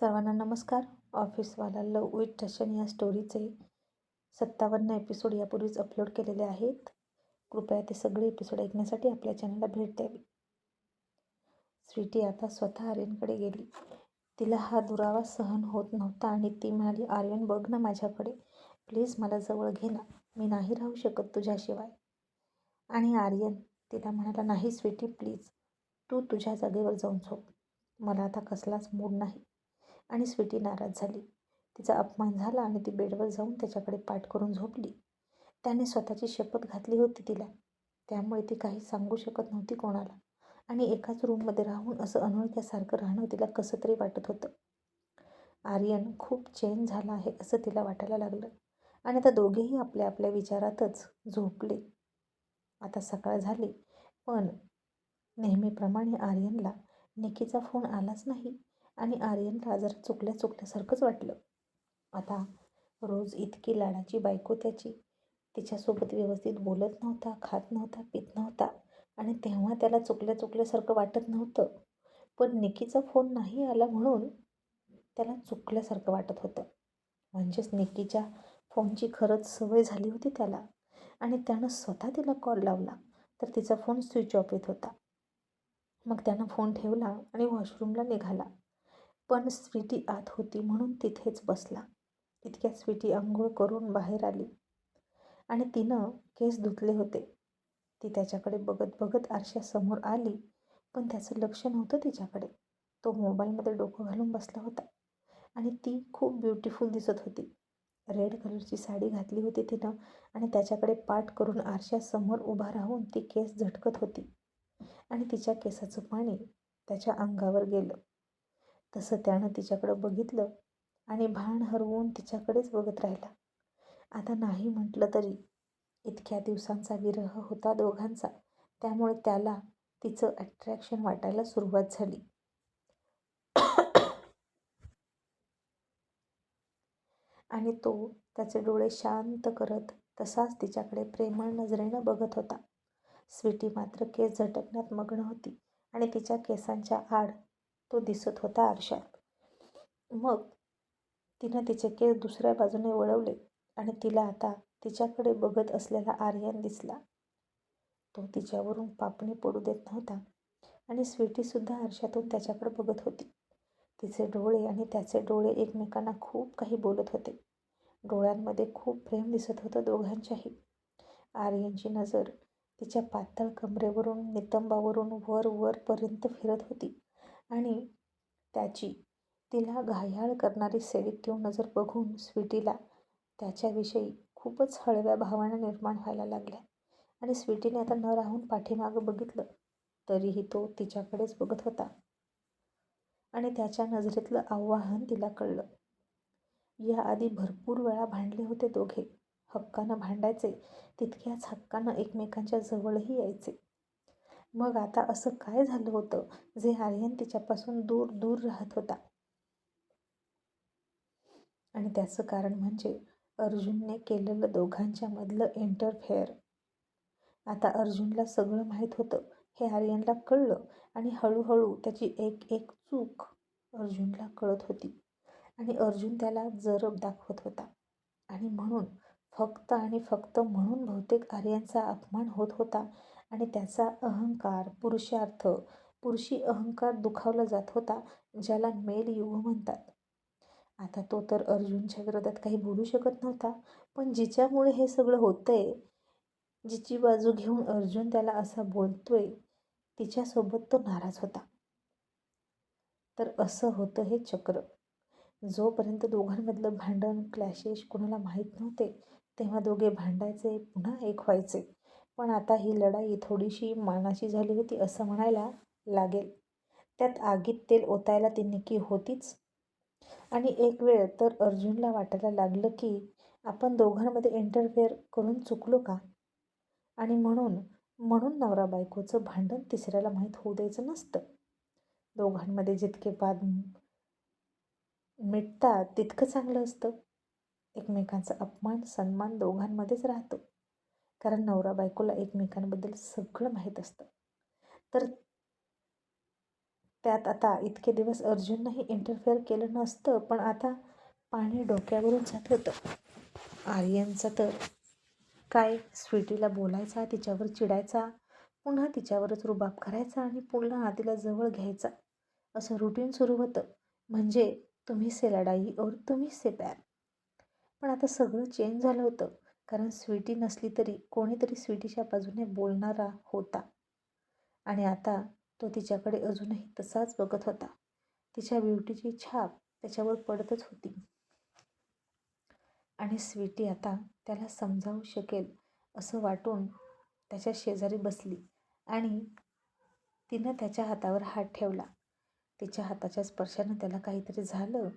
सर्वांना नमस्कार. ऑफिसवाला लव विथ टशन या स्टोरीचे सत्तावन्न एपिसोड यापूर्वीच अपलोड केलेले आहेत. कृपया ते सगळे एपिसोड ऐकण्यासाठी आपल्या चॅनलला भेट द्यावी. स्वीटी आता स्वतः आर्यनकडे गेली. तिला हा दुरावा सहन होत नव्हता आणि ती म्हणाली आर्यन बघ ना माझ्याकडे. प्लीज मला जवळ घे ना. मी नाही राहू शकत तुझ्याशिवाय. आणि आर्यन तिला म्हणाला नाही स्वीटी प्लीज. तू तुझ्या जागेवर जाऊन झोप. मला आता कसलाच मूड नाही. आणि स्वीटी नाराज झाली. तिचा अपमान झाला आणि ती बेडवर जाऊन त्याच्याकडे पाठ करून झोपली. त्याने स्वतःची शपथ घातली होती तिला. त्यामुळे ती काही सांगू शकत नव्हती कोणाला. आणि एकाच रूममध्ये राहून असं अनोळख्यासारखं राहणं तिला कसं तरी वाटत होतं. आर्यन खूप चेंज झाला आहे असं तिला वाटायला लागलं. आणि आता दोघेही आपल्या आपल्या विचारातच झोपले. आता सकाळ झाली पण नेहमीप्रमाणे आर्यनला निकीचा फोन आलाच नाही. आणि आर्यनला जरा चुकल्या चुकल्यासारखंच वाटलं. आता रोज इतकी लाडाची बायको त्याची. तिच्यासोबत व्यवस्थित बोलत नव्हता खात नव्हता पित नव्हता आणि तेव्हा त्याला चुकल्या चुकल्यासारखं वाटत नव्हतं. पण निकीचा फोन नाही आला म्हणून त्याला चुकल्यासारखं वाटत होतं. म्हणजेच निकीच्या फोनची खरंच सवय झाली होती त्याला आणि त्यानं स्वतः तिला कॉल लावला तर तिचा फोन स्विच ऑफ येत होता. मग त्यानं फोन ठेवला आणि वॉशरूमला निघाला. पण स्वीटी आत होती म्हणून तिथेच बसला. इतक्या स्वीटी आंघोळ करून बाहेर आली. आणि तिनं केस धुतले होते. ती त्याच्याकडे बघत बघत आरशासमोर आली पण त्याचं लक्ष नव्हतं तिच्याकडे. तो मोबाईलमध्ये डोकं घालून बसला होता. आणि ती खूप ब्युटिफुल दिसत होती. रेड कलरची साडी घातली होती तिनं आणि त्याच्याकडे पाठ करून आरशासमोर उभा राहून ती केस झटकत होती. आणि तिच्या केसाचं पाणी त्याच्या अंगावर गेलं. तसं त्यानं तिच्याकडं बघितलं आणि भान हरवून तिच्याकडेच बघत राहिला. आता नाही म्हटलं तरी इतक्या दिवसांचा विरह होता दोघांचा त्यामुळे त्याला तिचं अट्रॅक्शन वाटायला सुरुवात झाली. आणि तो त्याचे डोळे शांत करत तसाच तिच्याकडे प्रेमळ नजरेनं बघत होता. स्वीटी मात्र केस झटकण्यात मग्न होती आणि तिच्या केसांच्या आड तो दिसत होता आरशात. मग तिनं तिचे केस दुसऱ्या बाजूने वळवले आणि तिला आता तिच्याकडे बघत असलेला आर्यन दिसला. तो तिच्यावरून पापणी पडू देत नव्हता आणि स्वीटीसुद्धा आरशातून त्याच्याकडे बघत होती. तिचे डोळे आणि त्याचे डोळे एकमेकांना खूप काही बोलत होते. डोळ्यांमध्ये खूप प्रेम दिसत होतं दोघांच्याही. आर्यनची नजर तिच्या पातळ कमरेवरून नितंबावरून वर वरपर्यंत फिरत होती. आणि त्याची तिला घायाळ करणारी सेडिक्टिव्ह नजर बघून स्वीटीला त्याच्याविषयी खूपच हळव्या भावना निर्माण व्हायला लागल्या. आणि स्वीटीने आता न राहून पाठीमागं बघितलं तरीही तो तिच्याकडेच बघत होता. आणि त्याच्या नजरेतलं आव्हान तिला कळलं. याआधी भरपूर वेळा भांडले होते दोघे. हक्कानं भांडायचे तितक्याच हक्कानं एकमेकांच्या जवळही यायचे. मग आता असं काय झालं होतं? जे आर्यन तिच्यापासून दूर दूर राहत होता. आणि त्याचं कारण म्हणजे अर्जुनने केलेलं दोघांच्या मधलं इंटरफेअर आता अर्जुनला सगळं माहीत होतं. हे आर्यनला कळलं आणि हळूहळू त्याची एक एक चूक अर्जुनला कळत होती. आणि अर्जुन त्याला जरब दाखवत होता. आणि म्हणून फक्त आणि फक्त म्हणून बहुतेक आर्यनचा अपमान होत होता. आणि त्याचा अहंकार पुरुषार्थ पुरुषी अहंकार दुखावला जात होता ज्याला मेल युग म्हणतात. आता तो तर अर्जुनच्या विरोधात काही बोलू शकत नव्हता पण जिच्यामुळे हे सगळं होतंय जिची बाजू घेऊन अर्जुन त्याला असा बोलतोय तिच्यासोबत तो नाराज होता. तर असं होतं हे चक्र. जोपर्यंत दोघांमधलं भांडण क्लॅशेस कुणाला माहीत नव्हते तेव्हा दोघे भांडायचे पुन्हा एक व्हायचे. पण आता ही लढाई थोडीशी मानाची झाली होती असं म्हणायला लागेल. त्यात आगीत तेल ओतायला ती निकी होतीच. आणि एक वेळ तर अर्जुनला वाटायला लागलं की आपण दोघांमध्ये इंटरफेअर करून चुकलो का? आणि म्हणून म्हणून नवरा बायकोचं भांडण तिसऱ्याला माहीत होऊ द्यायचं नसतं. दोघांमध्ये जितके वाद मिटतात तितकं चांगलं असतं. एकमेकांचा अपमान सन्मान दोघांमध्येच राहतो. कारण नवरा बायकोला एकमेकांबद्दल सगळं माहीत असतं. तर त्यात आता इतके दिवस अर्जुननंही इंटरफेअर केलं नसतं पण आता पाणी डोक्यावरून जात होतं. आर्यनचं तर काय स्वीटीला बोलायचा तिच्यावर चिडायचा पुन्हा तिच्यावरच रुबाब करायचा आणि पुन्हा तिला जवळ घ्यायचा. असं रुटीन सुरू होतं. म्हणजे तुम्ही से लढाई और तुम्ही से प्यार. पण आता सगळं चेंज झालं होतं. कारण स्वीटी नसली तरी कोणीतरी स्वीटीच्या बाजूने बोलणारा होता. आणि आता तो तिच्याकडे अजूनही तसाच बघत होता. तिच्या ब्युटीची छाप त्याच्यावर पडतच होती. आणि स्वीटी आता त्याला समजावू शकेल असं वाटून त्याच्या शेजारी बसली आणि तिनं त्याच्या हातावर हात ठेवला. तिच्या हाताच्या स्पर्शानं त्याला काहीतरी झालं.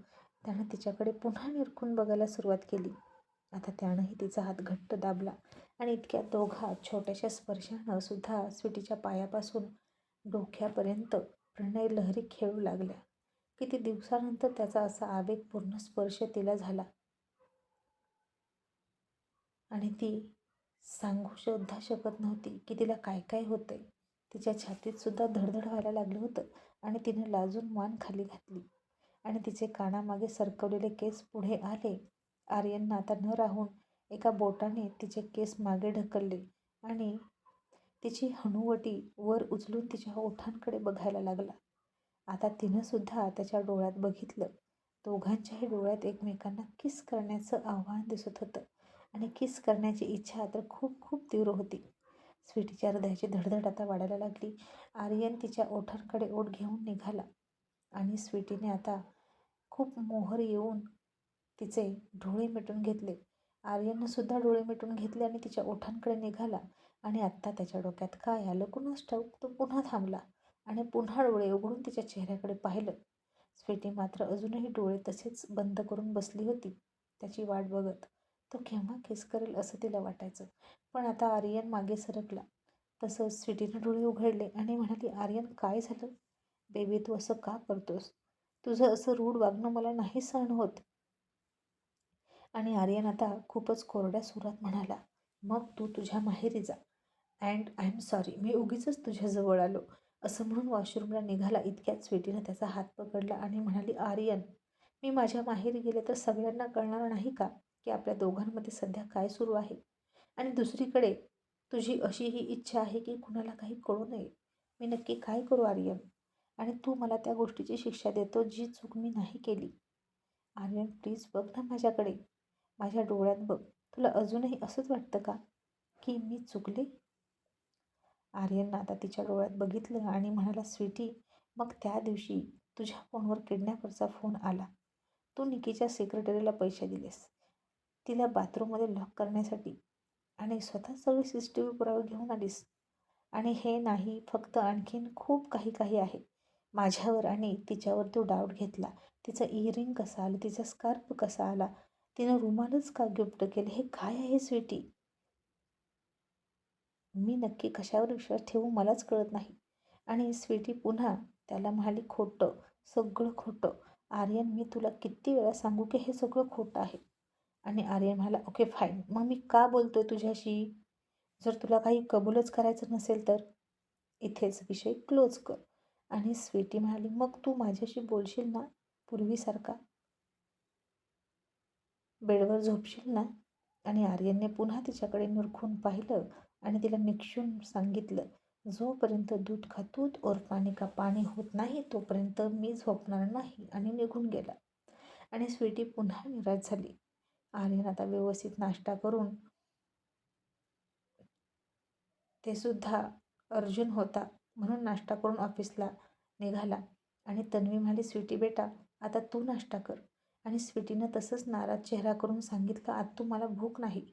त्यानं तिच्याकडे पुन्हा निरखून बघायला सुरुवात केली. आता त्यानंही तिचा हात घट्ट दाबला आणि इतक्या दोघा छोट्याशा स्पर्शानं सुद्धा स्वीटीच्या पायापासून डोक्यापर्यंत प्रणय लहरी खेळू लागल्या. किती दिवसानंतर त्याचा असा आवेगपूर्ण स्पर्श तिला झाला. आणि ती सांगू सुद्धा शकत नव्हती की तिला काय काय होतंय. तिच्या छातीत सुद्धा धडधड व्हायला लागलं होतं आणि तिने लाजून मान खाली घातली. आणि तिचे कानामागे सरकवलेले केस पुढे आले आर्यननं आता न राहून एका बोटाने तिचे केस मागे ढकलले आणि तिची हनुवटी वर उचलून तिच्या ओठांकडे बघायला लागला. आता तिनंसुद्धा त्याच्या डोळ्यात बघितलं. दोघांच्याही डोळ्यात एकमेकांना किस करण्याचं आव्हान दिसत होतं आणि किस करण्याची इच्छा तर खूप खूप तीव्र होती. स्वीटीच्या हृदयाची धडधड आता वाढायला लागली. आर्यन तिच्या ओठांकडे ओठ घेऊन निघाला आणि स्वीटीने आता खूप मोहर येऊन तिचे डोळे मिटून घेतले. आर्यनंसुद्धा डोळे मिटून घेतले आणि तिच्या ओठांकडे निघाला आणि आत्ता त्याच्या डोक्यात काय आलं कुणास ठाऊक? तो पुन्हा थांबला आणि पुन्हा डोळे उघडून तिच्या चेहऱ्याकडे पाहिलं. स्वीटी मात्र अजूनही डोळे तसेच बंद करून बसली होती. त्याची वाट बघत तो केव्हा केस करेल असं तिला वाटायचं. पण आता आर्यन मागे सरकला. तसंच स्वीटीनं डोळे उघडले आणि म्हणाली आर्यन काय झालं? बेबी तू असं का करतोस? तुझं असं रूढ वागणं मला नाही सहन होत. आणि आर्यन आता खूपच कोरड्या सुरात म्हणाला मग तू तुझ्या माहेरी जा. अँड आय एम सॉरी मी उगीच तुझ्याजवळ आलो. असं म्हणून वॉशरूमला निघाला इतक्यात स्वीटीनं त्याचा हात पकडला आणि म्हणाली आर्यन मी माझ्या माहेरी गेले तर सगळ्यांना कळणार नाही का की आपल्या दोघांमध्ये सध्या काय सुरू आहे? आणि दुसरीकडे तुझी अशी ही इच्छा आहे की कुणाला काही कळू नये. मी नक्की काय करू आर्यन? आणि तू मला त्या गोष्टीची शिक्षा देतो जी चूक मी नाही केली. आर्यन प्लीज बघ ना माझ्याकडे. माझ्या डोळ्यात बघ तुला अजूनही असंच वाटतं का की मी चुकले? आर्यननं आता तिच्या डोळ्यात बघितलं आणि म्हणाला स्वीटी मग त्या दिवशी तुझ्या फोनवर किडनॅपरचा फोन आला. तू निकीच्या सेक्रेटरीला पैसे दिलेस. तिला बाथरूममध्ये लॉक करण्यासाठी आणि स्वतः सगळे सी सी टी व्ही पुरावे घेऊन आलीस. आणि हे नाही फक्त आणखीन खूप काही काही आहे. माझ्यावर आणि तिच्यावर तू डाऊट घेतला. तिचं इयरिंग कसं आलं? तिचा स्कार्फ कसा आला? तिनं रुमालच का गिफ्ट केले? हे काय आहे स्वीटी? मी नक्की कशावर विश्वास ठेवू मलाच कळत नाही. आणि स्वीटी पुन्हा त्याला म्हणाली खोटं सगळं खोटं. आर्यन मी तुला किती वेळा सांगू की हे सगळं खोटं आहे. आणि आर्यन म्हणाला ओके फाईन. मग मी का बोलतोय तुझ्याशी? जर तुला काही कबूलच करायचं नसेल तर इथेच विषय क्लोज कर. आणि स्वीटी म्हणाली मग तू माझ्याशी बोलशील ना पूर्वीसारखा? बेडवर झोपशील ना? आणि आर्यनने पुन्हा तिच्याकडे निरखून पाहिलं आणि तिला निक्षून सांगितलं जोपर्यंत दूध खातूत ओर और पाणी का पाणी होत नाही तोपर्यंत मी झोपणार नाही आणि निघून गेला. आणि स्वीटी पुन्हा निराश झाली. आर्यन आता व्यवस्थित नाश्ता करून ते सुद्धा अर्जुन होता म्हणून नाश्ता करून ऑफिसला निघाला. आणि तन्वी म्हणाली स्वीटी बेटा आता तू नाश्ता कर. आणि स्वीटीनं तसंच नाराज चेहरा करून सांगितलं आत्तू मला भूक नाही.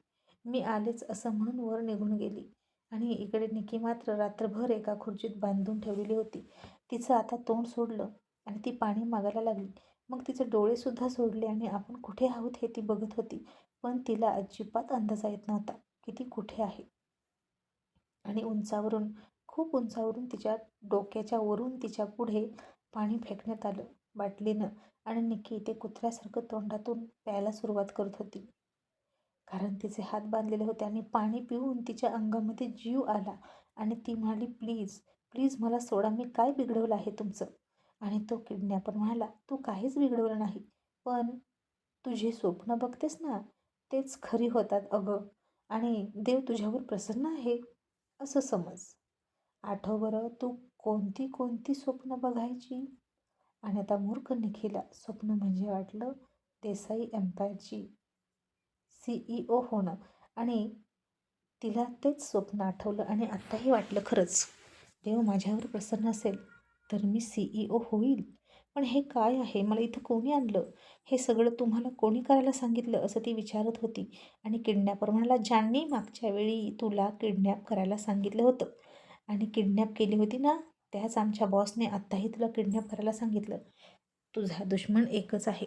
मी आलेच असं म्हणून वर निघून गेली आणि इकडे निकी मात्र रात्रभर एका खुर्चीत बांधून ठेवलेली होती. तिचं आता तोंड सोडलं आणि ती पाणी मागायला लागली. मग तिचे डोळेसुद्धा सोडले आणि आपण कुठे आहोत हे ती बघत होती. पण तिला अजिबात अंदाजा येत नव्हता की ती कुठे आहे. आणि उंचावरून खूप उंचावरून तिच्या डोक्याच्या वरून तिच्या पुढे पाणी फेकण्यात आलं. बाटलीनं आणि निकी ते कुत्र्यासारखं तोंडातून प्यायला सुरुवात करत होती. कारण तिचे हात बांधलेले होते आणि पाणी पिऊन तिच्या अंगामध्ये जीव आला आणि ती म्हणाली प्लीज प्लीज मला सोडा मी काय बिघडवलं आहे तुमचं? आणि तो किडनॅपर म्हणाला तू काहीच बिघडवलं नाही पण तुझे स्वप्न बघतेस ना तेच खरी होतात अगं आणि देव तुझ्यावर प्रसन्न आहे असं समज. आठव बरं तू कोणती कोणती स्वप्न बघायची? आणि आता मूर्ख निखिला स्वप्न म्हणजे वाटलं देसाई एम्पायरची सीईओ होणं. आणि तिला तेच स्वप्न आठवलं आणि आत्ताही वाटलं खरंच. देव माझ्यावर प्रसन्न असेल तर मी सीईओ होईल. पण हे काय आहे? मला इथं कोणी आणलं? हे सगळं तुम्हाला कोणी करायला सांगितलं? असं ती विचारत होती. आणि किडनॅपर म्हणाला ज्यांनी मागच्या वेळी तुला किडनॅप करायला सांगितलं होतं आणि किडनॅप केली होती ना त्याच आमच्या बॉसने आत्ताही तुला किडनॅप करायला सांगितलं. तुझा दुश्मन एकच आहे.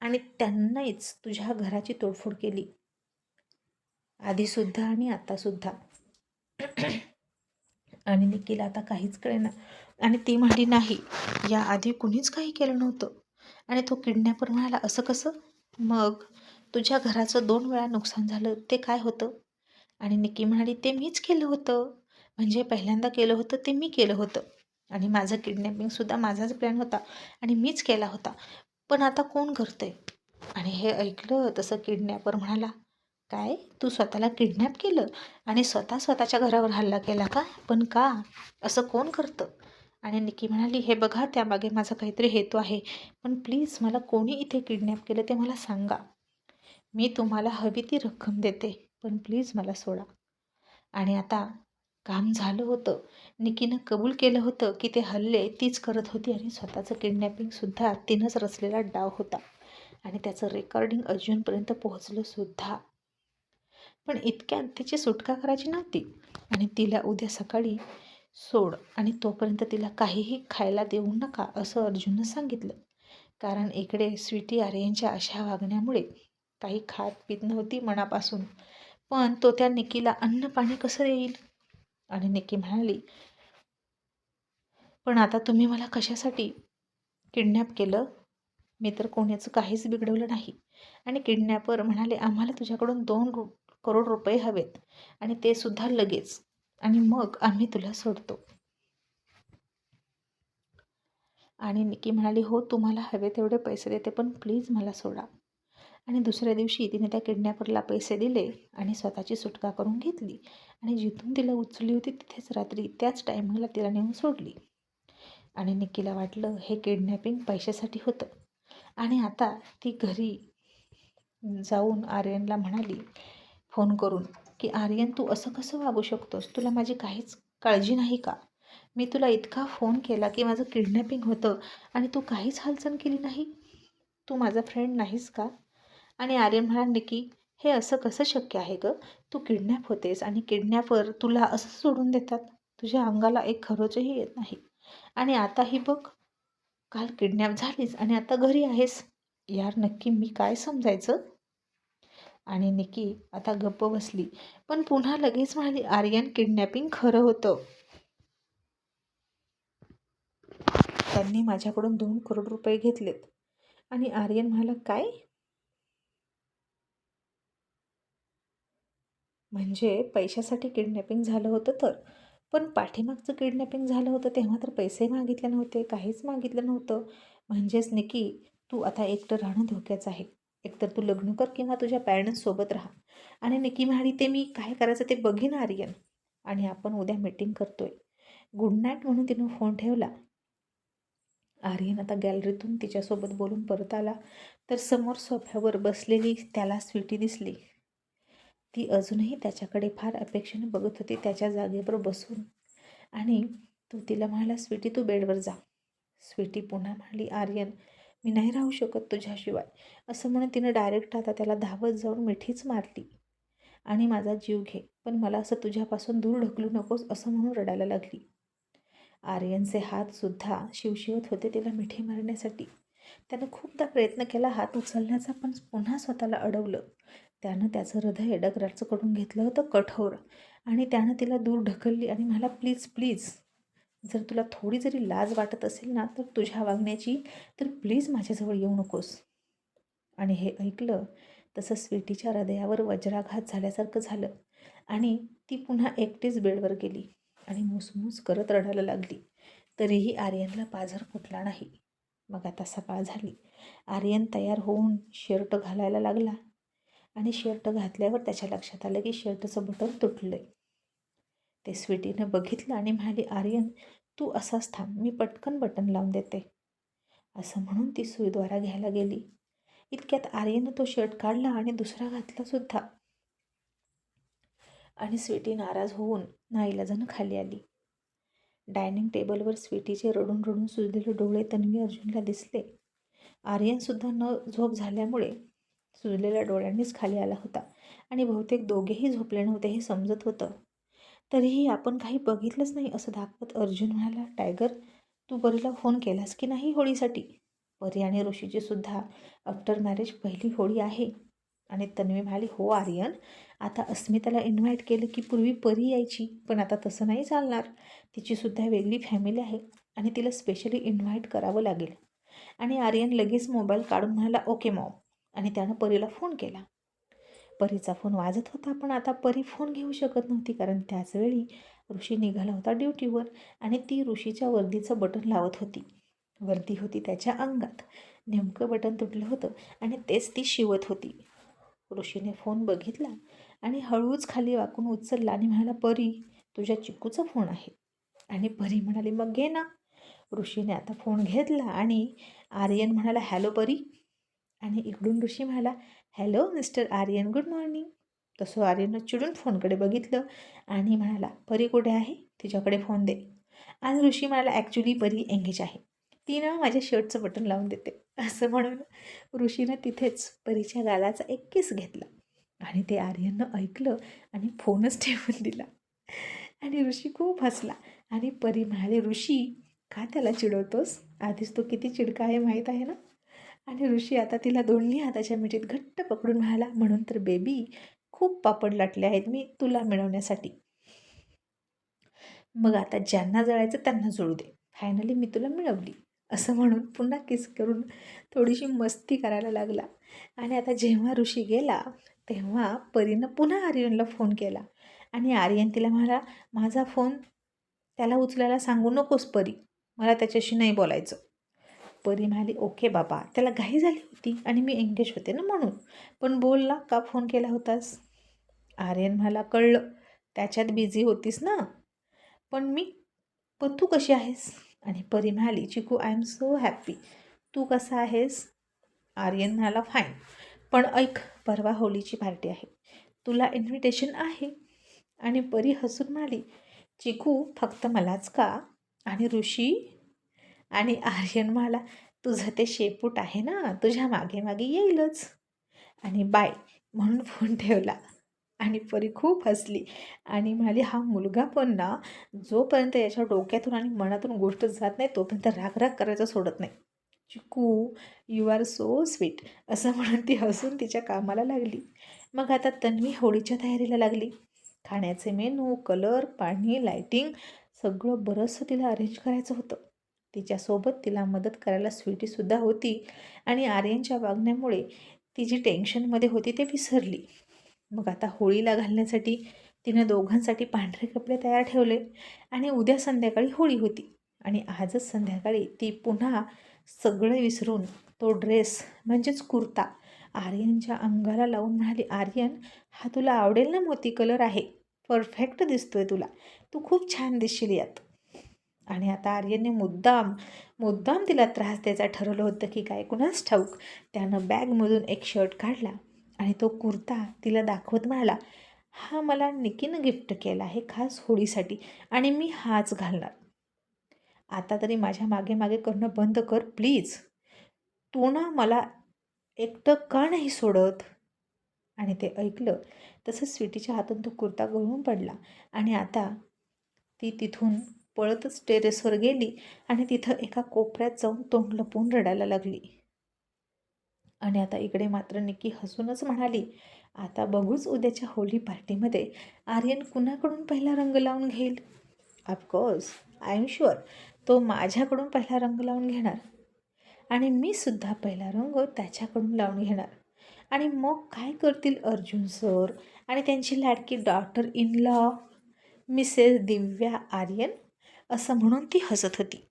आणि त्यांनाच तुझ्या घराची तोडफोड केली. आधीसुद्धा आणि आत्तासुद्धा आणि निकीला आता काहीच कळेना. आणि ती म्हणली नाही या आधी कुणीच काही केलं नव्हतं. आणि तो किडनॅपर म्हणाला असं कसं? मग तुझ्या घराचं दोन वेळा नुकसान झालं ते काय होतं? आणि निकी म्हणाली ते मीच केलं होतं. म्हणजे पहिल्यांदा केलं होतं ते मी केलं होतं. आणि माझं किडनॅपिंगसुद्धा माझाच प्लॅन होता आणि मीच केला होता. पण आता कोण करतंय आणि हे ऐकलं तसं किडनॅपर म्हणाला काय? तू स्वतःला किडनॅप केलं? आणि स्वतः स्वतःच्या घरावर हल्ला केला का? पण का? असं कोण करतं? आणि निकी म्हणाली हे बघा त्यामागे माझा काहीतरी हेतू आहे. पण प्लीज मला कोणी इथे किडनॅप केलं ते मला सांगा. मी तुम्हाला हवी ती रक्कम देते पण प्लीज मला सोडा. आणि आता काम झालं होतं. निकीनं कबूल केलं होतं की ते हल्ले तीच करत होती आणि स्वतःचं किडनॅपिंगसुद्धा तिनंच रचलेला डाव होता. आणि त्याचं रेकॉर्डिंग अजूनपर्यंत पोहोचलंसुद्धा पण इतक्यात तिची सुटका करायची नव्हती. आणि तिला उद्या सकाळी सोड आणि तोपर्यंत तिला काहीही खायला देऊ नका असं अर्जुननं सांगितलं. कारण इकडे स्वीटी आर्यनच्या अशा वागण्यामुळे काही खात पित नव्हती मनापासून. पण तो त्या निकीला अन्न पाणी कसं येईल आणि निकी म्हणाली पण आता तुम्ही मला कशासाठी किडनॅप केलं? मी तर कोणाचं काहीच बिघडवलं नाही. आणि किडनॅपर म्हणाले आम्हाला तुझ्याकडून दोन रु करोड रुपये हवेत आणि ते सुद्धा लगेच. आणि मग आम्ही तुला सोडतो. आणि निकी म्हणाली हो तुम्हाला हवे तेवढे पैसे देते पण प्लीज मला सोडा. आणि दुसऱ्या दिवशी तिने त्या किडनॅपरला पैसे दिले आणि स्वतःची सुटका करून घेतली. आणि जिथून तिला उचलली होती तिथेच रात्री त्याच टायमिंगला तिला नेऊन सोडली. आणि निकीला वाटलं हे किडनॅपिंग पैशासाठी होतं. आणि आता ती घरी जाऊन आर्यनला म्हणाली फोन करून की आर्यन तू असं कसं वागू शकतोस? तुला माझी काहीच काळजी नाही का? मी तुला इतका फोन केला की माझं किडनॅपिंग होतं आणि तू काहीच हालचाल केली नाही? तू माझा फ्रेंड नाहीस का? आणि आर्यन म्हणाले की हे असं कसं शक्य आहे गं? तू किडनॅप होतेस आणि किडनॅपर तुला असं सोडून देतात? तुझ्या अंगाला एक खरोचही येत नाही. आणि आताही बघ काल किडनॅप झालीस आणि आता घरी आहेस. यार नक्की मी काय समजायचं? आणि निकी आता गप्प बसली. पण पुन्हा लगेच म्हणाली आर्यन किडनॅपिंग खरं होतं. त्यांनी माझ्याकडून दोन करोड रुपये घेतलेत. आणि आर्यन म्हणाला काय? म्हणजे पैशासाठी किडनॅपिंग झालं होतं तर. पण पाठीमागचं किडनॅपिंग झालं होतं तेव्हा तर पैसे मागितले नव्हते काहीच मागितलं नव्हतं. म्हणजेच निकी तू आता एकटं राहणं धोक्याचं आहे. एकतर तू लग्न कर किंवा तुझ्या पॅरेंट्ससोबत राहा. आणि निकी म्हणाली ते मी काय करायचं ते बघीन आर्यन. आणि आपण उद्या मीटिंग करतोय. गुड नाईट म्हणून तिनं फोन ठेवला. आर्यन आता गॅलरीतून तिच्यासोबत बोलून परत आला. तर समोर सोफ्यावर बसलेली त्याला स्वीटी दिसली. ती अजूनही त्याच्याकडे फार अपेक्षेने बघत होती त्याच्या जागेवर बसून. आणि तू तिला म्हणाला स्वीटी तू बेडवर जा. स्वीटी पुन्हा म्हणाली आर्यन मी नाही राहू शकत तुझ्याशिवाय. असं म्हणून तिनं डायरेक्ट आता त्याला धावत जाऊन मिठीच मारली. आणि माझा जीव घे पण मला असं तुझ्यापासून दूर ढकलू नकोस असं म्हणून रडायला लागली. आर्यनचे हातसुद्धा शिवशिवत होते तिला मिठी मारण्यासाठी. त्यानं खूपदा प्रयत्न केला हात उचलण्याचा पण पुन्हा स्वतःला अडवलं. त्यानं त्याचं हृदय डगराचं करून घेतलं होतं कठोर. आणि त्यानं तिला दूर ढकलली आणि मला प्लीज प्लीज जर तुला थोडी जरी लाज वाटत असेल ना तर तुझ्या वागण्याची तर प्लीज माझ्याजवळ येऊ नकोस. आणि हे ऐकलं तसं स्वीटीच्या हृदयावर वज्राघात झाल्यासारखं झालं. आणि ती पुन्हा एकटीच बेडवर गेली आणि मुसमुस करत रडायला लागली. तरीही आर्यनला पाझर फुटला नाही. मग आता सकाळ झाली. आर्यन तयार होऊन शर्ट घालायला लागला. आणि शर्ट घातल्यावर त्याच्या लक्षात आलं की शर्टचं बटन तुटलं आहे ते स्वीटीनं बघितलं आणि म्हणाली आर्यन तू असाच थांब मी पटकन बटन लावून देते. असं म्हणून ती सुईद्वारा घ्यायला गेली. इतक्यात आर्यनं तो शर्ट काढला आणि दुसरा घातला सुद्धा. आणि स्वीटी नाराज होऊन नाईलाजानं खाली आली. डायनिंग टेबलवर स्वीटीचे रडून रडून सुजलेले डोळे तन्वी अर्जुनला दिसले. आर्यनसुद्धा न झोप झाल्यामुळे सुजलेल्या डोळ्यांनीच खाली आला होता आणि बहुतेक दोघेही झोपले नव्हते हे समजत होतं. तरीही आपण काही बघितलंच नाही असं दाखवत अर्जुन म्हणाला टायगर तू परीला फोन केलास की नाही होळीसाठी? परी आणि ऋषीची सुद्धा आफ्टर मॅरेज पहिली होळी आहे. आणि तन्वी म्हणाली हो आर्यन आता अस्मिताला इन्व्हाइट केलं की पूर्वी परी यायची पण आता तसं नाही चालणार. तिचीसुद्धा वेगळी फॅमिली आहे आणि तिला स्पेशली इन्व्हाइट करावं लागेल. आणि आर्यन लगेच मोबाईल काढून म्हणाला ओके मॉम. आणि त्यानं परीला फोन केला. परीचा फोन वाजत होता पण आता परी फोन घेऊ शकत नव्हती कारण त्याचवेळी ऋषी निघाला होता ड्युटीवर आणि ती ऋषीच्या वर्दीचं बटन लावत होती. वर्दी होती त्याच्या अंगात. नेमकं बटन तुटलं होतं आणि तेच ती शिवत होती. ऋषीने फोन बघितला आणि हळूच खाली वाकून उचलला आणि म्हणाला परी तुझ्या चिकूचा फोन आहे. आणि परी म्हणाली मग घे ना. ऋषीने आता फोन घेतला आणि आर्यन म्हणाला हॅलो परी. आणि इकडून ऋषी म्हणाला hello mister Aryan good morning तसं आर्यननं चिडून फोनकडे बघितलं आणि म्हणाला परी कुठे आहे? तिच्याकडे फोन दे. आज ऋषी म्हणाला ॲक्च्युली परी एंगेज आहे. ती ना माझ्या शर्टचं बटन लावून देते. असं म्हणून ऋषीनं तिथेच परीच्या गालाचा एक किस घेतला. आणि ते आर्यननं ऐकलं आणि फोनच ठेवून दिला. आणि ऋषी खूप हसला. आणि परी म्हणाले ऋषी का त्याला चिडवतोस? आधीच तो किती चिडका आहे माहीत आहे ना? आणि ऋषी आता तिला दोन्ही हाताच्या मिठीत घट्ट पकडून म्हणाला म्हणून तर बेबी खूप पापड लाटले आहेत मी तुला मिळवण्यासाठी. मग आता ज्यांना जळायचं त्यांना जुळू दे. फायनली मी तुला मिळवली. असं म्हणून पुन्हा किस करून थोडीशी मस्ती करायला लागला. आणि आता जेव्हा ऋषी गेला तेव्हा परीनं पुन्हा आर्यनला फोन केला. आणि आर्यन तिला म्हणाला माझा फोन त्याला उचलायला सांगू नकोस परी. मला त्याच्याशी नाही बोलायचं. परी म्हणाली ओके बाबा. त्याला घाई झाली होती आणि मी एंगेज होते ना म्हणून. पण बोलला का फोन केला होतास? आर्यन मला कळलं. त्याच्यात बिझी होतीस ना. पण मी पण तू कशी आहेस? आणि परी म्हणाली Chiku I am so happy तू कसा आहेस? आर्यन म्हणाला फाईन पण ऐक परवा होळीची पार्टी आहे. तुला इन्व्हिटेशन आहे. आणि परी हसून म्हणाली चिकू फक्त मलाच का? आणि ऋषी? आणि आर्यन म्हणाला तुझं ते शेपूट आहे ना तुझ्या मागे मागे येईलच. आणि बाय म्हणून फोन ठेवला आणि परी खूप हसली आणि म्हणाली हा मुलगा पण ना जोपर्यंत याच्या डोक्यातून आणि मनातून गोष्ट जात नाही तोपर्यंत राग राग करायचं सोडत नाही. चिकू यू आर सो स्वीट असं म्हणून ती हसून तिच्या कामाला लागली. मग आता तन्वी होळीच्या तयारीला लागली. खाण्याचे मेनू कलर पाणी लायटिंग सगळं बरंचसं तिला अरेंज करायचं होतं. तिच्यासोबत तिला मदत करायला स्वीटीसुद्धा होती आणि आर्यनच्या वागण्यामुळे ती जी टेन्शनमध्ये होती ते विसरली. मग आता होळीला घालण्यासाठी तिनं दोघांसाठी पांढरे कपडे तयार ठेवले आणि उद्या संध्याकाळी होळी होती आणि आजच संध्याकाळी ती पुन्हा सगळं विसरून तो ड्रेस म्हणजेच कुर्ता आर्यनच्या अंगाला लावून म्हणाली आर्यन हा तुला आवडेल ना मोती कलर आहे? परफेक्ट दिसतोय तुला. तू खूप छान दिसशील यात. आणि आता आर्यनने मुद्दाम मुद्दाम तिला त्रास द्यायचा ठरवलं होतं की काय कुणाच ठाऊक त्यानं बॅगमधून एक शर्ट काढला आणि तो कुर्ता तिला दाखवत म्हणाला हा मला निकीनं गिफ्ट केला आहे खास होळीसाठी आणि मी हाच घालणार. आता तरी माझ्या मागे मागे करणं बंद कर प्लीज. तू ना मला एकटं का नाही सोडत? आणि ते ऐकलं तसंच स्वीटीच्या हातून तो कुर्ता गळून पडला आणि आता ती तिथून पळतच टेरेसवर गेली आणि तिथं एका कोपऱ्यात जाऊन तोंड लपून रडायला लागली. आणि आता इकडे मात्र निकी हसूनच म्हणाली आता बघूच उद्याच्या होली पार्टीमध्ये आर्यन कुणाकडून पहिला रंग लावून घेईल? ऑफकोर्स आय एम शुअर तो माझ्याकडून पहिला रंग लावून घेणार. आणि मी सुद्धा पहिला रंग त्याच्याकडून लावून घेणार. आणि मग काय करतील अर्जुन सर आणि त्यांची लाडकी daughter in law Mrs Divya Aryan असं म्हणून ती हसत होती.